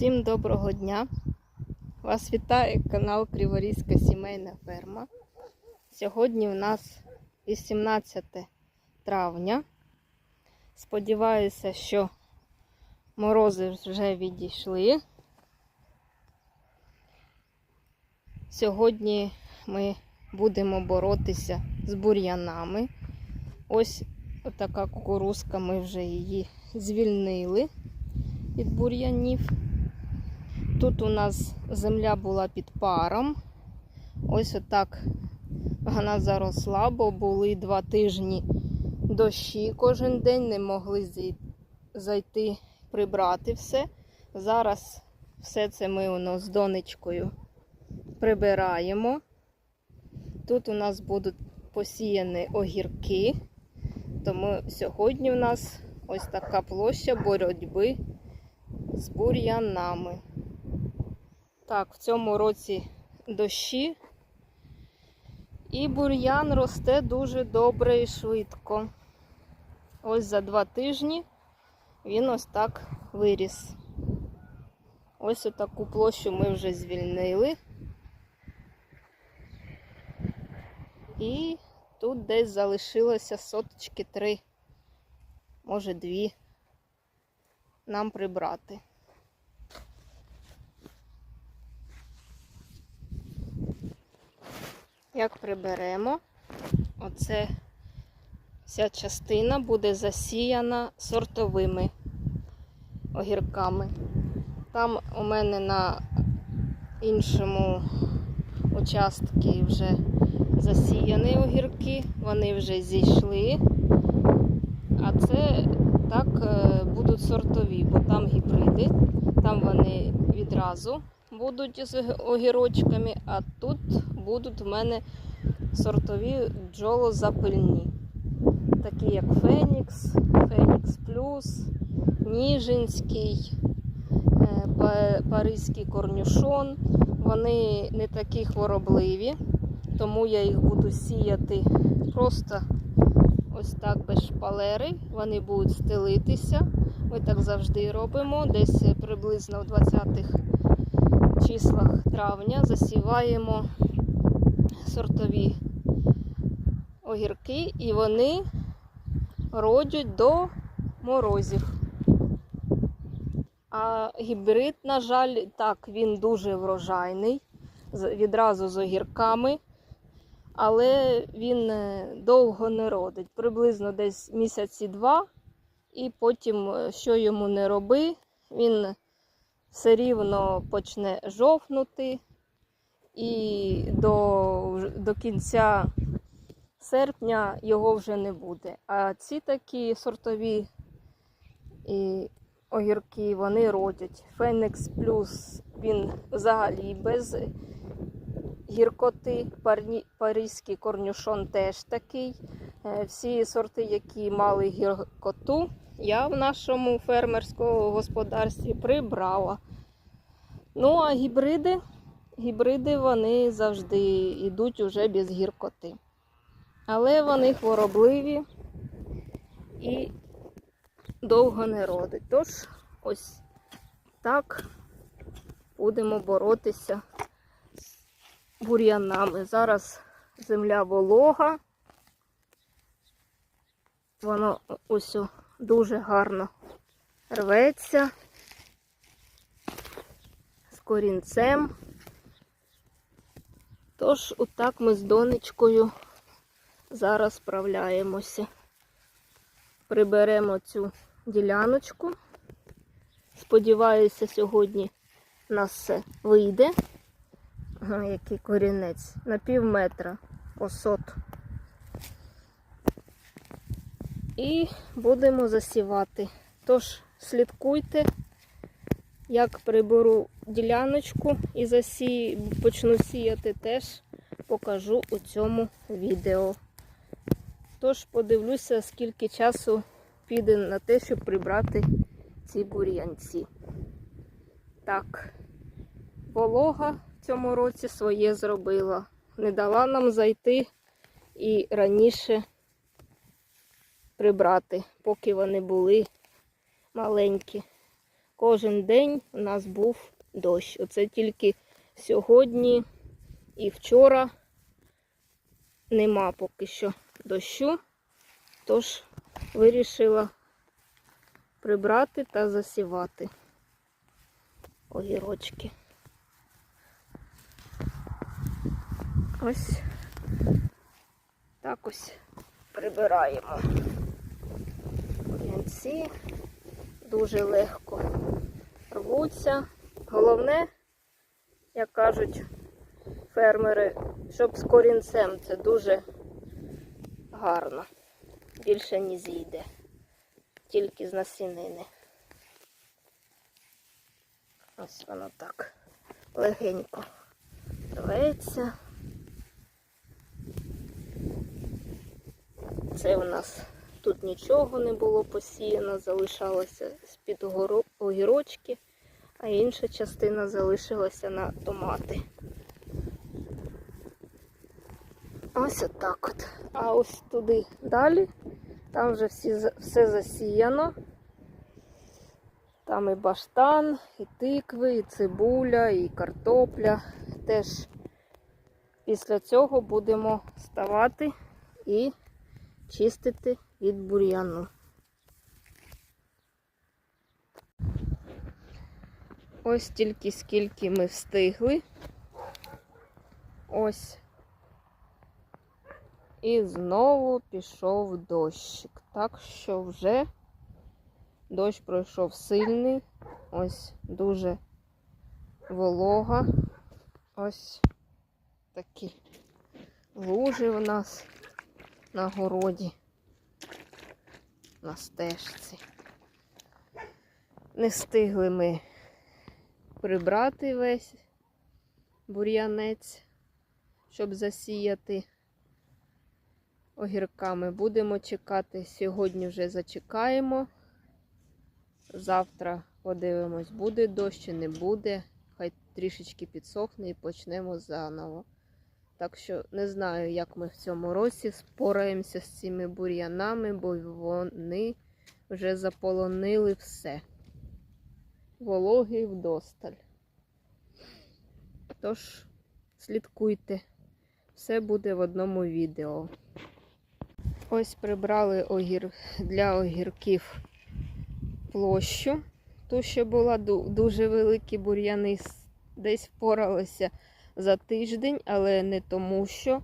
Всім доброго дня! Вас вітає канал Криворізька сімейна ферма. Сьогодні у нас 18 травня. Сподіваюся, що морози вже відійшли. Сьогодні ми будемо боротися з бур'янами. Ось така кукурузка, ми вже її звільнили від бур'янів. Тут у нас земля була під паром. Ось отак вона заросла, бо були два тижні дощі кожен день, не могли зайти прибрати все. Зараз все це ми нас з донечкою прибираємо. Тут у нас будуть посіяні огірки, тому сьогодні у нас ось така площа боротьби з бур'янами. Так, в цьому році дощі. І бур'ян росте дуже добре і швидко. Ось за два тижні він ось так виріс. Ось таку площу ми вже звільнили. І тут десь залишилося соточки три, може дві нам прибрати. Як приберемо, оце вся частина буде засіяна сортовими огірками. Там у мене на іншому участку вже засіяні огірки, вони вже зійшли. А це так е, будуть сортові, бо там гібриди, там вони відразу будуть з огірочками, а тут будуть в мене сортові бджолозапильні. Такі як Фенікс, Фенікс Плюс, Ніжинський, е, Паризький корнюшон. Вони не такі хворобливі, тому я їх буду сіяти просто ось так без шпалери. Вони будуть стелитися. Ми так завжди робимо. Десь приблизно в 20-х числах травня засіваємо сортові огірки, і вони родять до морозів. А гібрид, на жаль, так, він дуже врожайний, відразу з огірками, але він е, довго не родить, приблизно десь місяці два, і потім, е, що йому не роби, він все рівно почне жовкнути, і до, до кінця серпня його вже не буде. А ці такі сортові і огірки вони родять. Фенікс плюс він взагалі без гіркоти. Паризький корнюшон теж такий. Е, Всі сорти, які мали гіркоту, я в нашому фермерському господарстві прибрала. Ну, а гібриди, гібриди вони завжди йдуть уже без гіркоти. Але вони хворобливі і довго не родить. Тож ось так будемо боротися з бур'янами. Зараз земля волога. Воно ось дуже гарно рветься з корінцем. Тож, отак ми з донечкою зараз справляємося. Приберемо цю діляночку. Сподіваюся, сьогодні у нас все вийде. Який корінець. На пів метра осот. І будемо засівати. Тож слідкуйте, як приберу діляночку і засі... почну сіяти, теж покажу у цьому відео. Тож подивлюся, скільки часу піде на те, щоб прибрати ці бур'янці. Так, волога в цьому році своє зробила. Не дала нам зайти і раніше прибрати, поки вони були маленькі. кожен день у нас був дощ. Оце тільки сьогодні і вчора нема поки що дощу, тож вирішила прибрати та засівати огірочки. Ось так ось прибираємо. Корінці дуже легко рвуться. Головне, як кажуть фермери, щоб з корінцем це дуже гарно. Більше не зійде. Тільки з насінини. Ось воно так легенько рветься. Це у нас тут нічого не було посіяно, залишалося з-під огірочки, а інша частина залишилася на томати. Ось отак от. А ось туди далі, там вже всі, все засіяно. Там і баштан, і тикви, і цибуля, і картопля. Теж після цього будемо ставати і чистити від бур'яну. Ось тільки скільки ми встигли. Ось. І знову пішов дощик. Так що вже дощ пройшов сильний. Ось дуже волога. Ось такі лужі у нас на городі, на стежці. Не встигли ми прибрати весь бур'янець, щоб засіяти огірками. Будемо чекати. Сьогодні вже зачекаємо. Завтра подивимось, буде дощ чи не буде. Хай трішечки підсохне і почнемо заново. Так що не знаю, як ми в цьому році спораємося з цими бур'янами, бо вони вже заполонили все. Вологий вдосталь. Тож, слідкуйте, все буде в одному відео. Ось прибрали огір... для огірків площу. Ту, що була дуже великі бур'яни, десь впоралися за тиждень, але не тому, що е,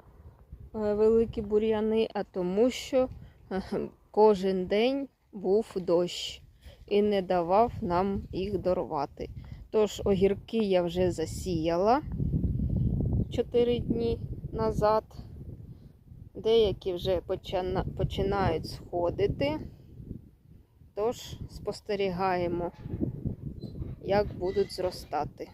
великі бур'яни, а тому, що е, кожен день був дощ і не давав нам їх дорвати. Тож огірки я вже засіяла 4 дні назад. Деякі вже почина- починають сходити. Тож спостерігаємо, як будуть зростати.